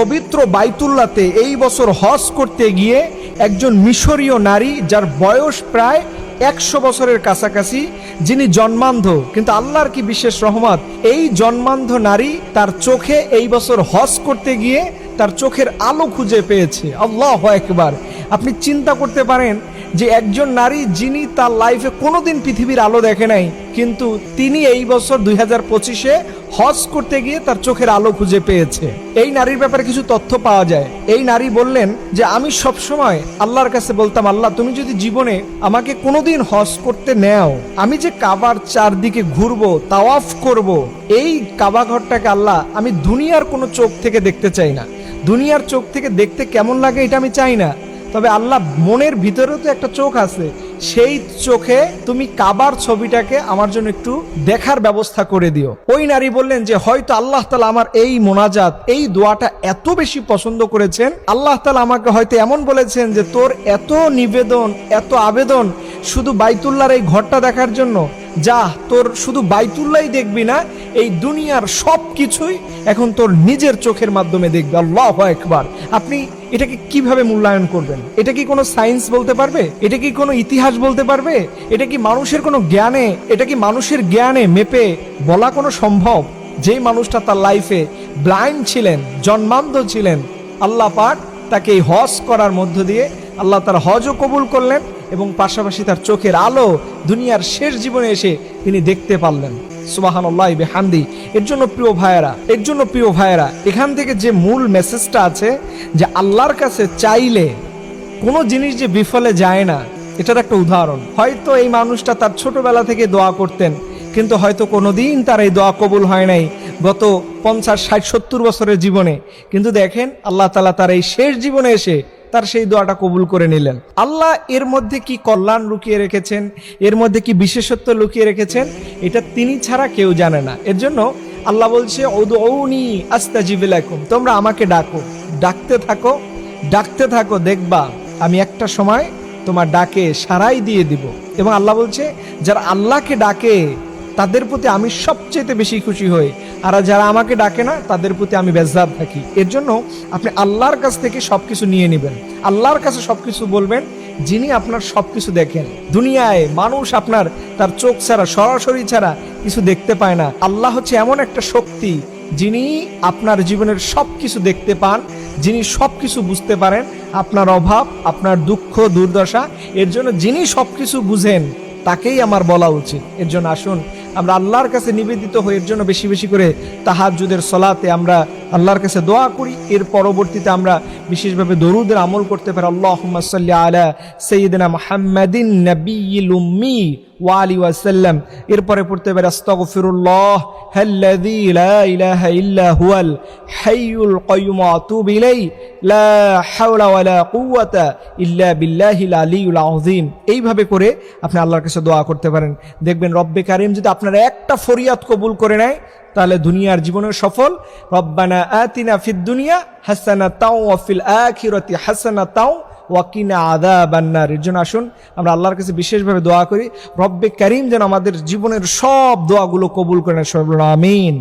পবিত্র বাইতুল্লাতে এই বছর হজ করতে গিয়ে একজন মিশরীয় নারী যার বয়স প্রায় একশো বছরের কাছাকাছি, যিনি জন্মান্ধ। কিন্তু আল্লাহর কি বিশেষ রহমত? এই জন্মান্ধ নারী তার চোখে এই বছর হজ করতে গিয়ে তার চোখের আলো খুঁজে পেয়েছে। আল্লাহ একবার আপনি চিন্তা করতে পারেন যে একজন নারী যিনি তার লাইফে কোনোদিন পৃথিবীর আলো দেখে নাই, কিন্তু তিনি এই বছর দুই হাজার পঁচিশে হজ করতে গিয়ে তার চোখের আলো খুঁজে পেয়েছে। এই নারীর ব্যাপারে কিছু তথ্য পাওয়া যায়। এই নারী বললেন যে, আমি সব সময় আল্লাহর কাছে বলতাম, আল্লাহ, তুমি যদি জীবনে আমাকে কোনোদিন হজ করতে নেও, আমি যে কাবার চারদিকে ঘুরবো, তাওয়াফ করব, এই কাবা ঘরটাকে আল্লাহ, আমি দুনিয়ার কোনো চোখ থেকে দেখতে চাই না। দুনিয়ার চোখ থেকে দেখতে কেমন লাগে এটা আমি চাই না। তবে আল্লাহ মনের ভিতরেও তো একটা চোখ আছে। সেই চোখে তুমি কাবার ছবিটাকে আমার জন্য একটু দেখার ব্যবস্থা করে দিও। ওই নারী বললেন যে, হয়তো আল্লাহ তালা আমার এই মোনাজাত, এই দোয়াটা এত বেশি পছন্দ করেছেন। আল্লাহ তালা আমাকে হয়তো এমন বলেছেন যে, তোর এত নিবেদন, এত আবেদন শুধু বাইতুল্লার এই ঘরটা দেখার জন্য যা তোর শুধু বাইতুল্লাই দেখবি না, এই দুনিয়ার সব কিছুই এখন তোর নিজের চোখের মাধ্যমে দেখবে। আল্লাহ একবার আপনি এটাকে কীভাবে মূল্যায়ন করবেন? এটা কি কোনো সায়েন্স বলতে পারবে? এটা কি কোনো ইতিহাস বলতে পারবে? এটা কি মানুষের কোনো জ্ঞানে, এটা কি মানুষের জ্ঞানে মেপে বলা কোনো সম্ভব? যেই মানুষটা তার লাইফে ব্লাইন্ড ছিলেন, জন্মান্ধ ছিলেন, আল্লাহ পাক তাকে এই হজ করার মধ্য দিয়ে আল্লাহ তার হজও কবুল করলেন। এবং পাশাপাশি তার চোখের আলো দুনিয়ার শেষ জীবনে এসে তিনি দেখতে পারলেন। সুবাহান আল্লাহ হান্দি এর জন্য প্রিয় ভাইয়েরা, এর জন্য প্রিয় ভাইয়েরা, এখান থেকে যে মূল মেসেজটা আছে, যে আল্লাহর কাছে চাইলে কোনো জিনিস যে বিফলে যায় না, এটার একটা উদাহরণ। হয়তো এই মানুষটা তার ছোটবেলা থেকে দোয়া করতেন, কিন্তু হয়তো কোনোদিন তার এই দোয়া কবুল হয় নাই গত পঞ্চাশ, ষাট, সত্তর বছরের জীবনে। কিন্তু দেখেন, আল্লাহ তালা তার এই শেষ জীবনে এসে তার সেই দোয়াটা কবুল করে নিলেন। আল্লাহ এর মধ্যে কি কল্যাণ লুকিয়ে রেখেছেন? এর মধ্যে কি বিশেষত্ব লুকিয়ে রেখেছেন? এটা তিনি ছাড়া কেউ জানে না। এর জন্য আল্লাহ বলছে ওদৌনি আস্তাজিবিলাকুম তোমরা আমাকে ডাকো। ডাকতে থাকো ডাকতে থাকো, দেখবা আমি একটা সময় তোমার ডাকে সারাই দিয়ে দিব। এবং আল্লাহ বলছে, যারা আল্লাহকে ডাকে তাদের প্রতি আমি সবচেয়ে বেশি খুশি হই। আর যারা আমাকে ডাকে না, তাদের প্রতি আমি বেজাব থাকি। এর জন্য আপনি আল্লাহর কাছ থেকে সবকিছু নিয়ে নেবেন। আল্লাহর কাছে সবকিছু বলবেন, যিনি আপনার সবকিছু দেখেন। দুনিয়ায় মানুষ আপনার তার চোখ ছাড়া, সরাসরি ছাড়া কিছু দেখতে পায় না। আল্লাহ হচ্ছে এমন একটা শক্তি, যিনি আপনার জীবনের সব কিছু দেখতে পান, যিনি সব কিছু বুঝতে পারেন। আপনার অভাব, আপনার দুঃখ, দুর্দশা, এর জন্য যিনি সব কিছু বুঝেন, তাকেই আমার বলা উচিত। এর জন্য আসুন আমরা আল্লাহর কাছে নিবেদিত হয়ে এর জন্য বেশি বেশি করে তাহাজুদের সলাতে আমরা আল্লাহর কাছে দোয়া করি, এর পরবর্তীতে আমরা বিশেষভাবে দরুদের আমল করতে পারি। আল্লাহ সাল্লি আলা সৈয়দিনা মোহাম্মদিন নবীল ওয়ালি ওয়াসাল্লাম এরপরে পড়তে পারি, আস্তাগফিরুল্লাহ, হাল্লাযী লা ইলাহা ইল্লা হুয়াল হাইয়ুল কাইয়ুম আতুবু ইলাই লা হাওলা ওয়ালা কুওয়াতা ইল্লা বিল্লাহিল আলিয়ুল আযীম। এইভাবে করে আপনি আল্লাহর কাছে দোয়া করতে পারেন। দেখবেন রব্বে কারিম যদি আপনার একটা ফরিয়াদ কবুল করে নেয় তাহলে দুনিয়ার জীবনে সফল। রব্বানা আতিনা ফিদ দুনিয়া হাসানা তাও ওয়াফিল আখিরাতি হাসানা তাও ওয়াকিনা আদা বান্নার এর জন্য আসুন, আমরা আল্লাহর কাছে বিশেষভাবে দোয়া করি, রব্বে করিম যেন আমাদের জীবনের সব দোয়াগুলো কবুল করেন। সব আমিন।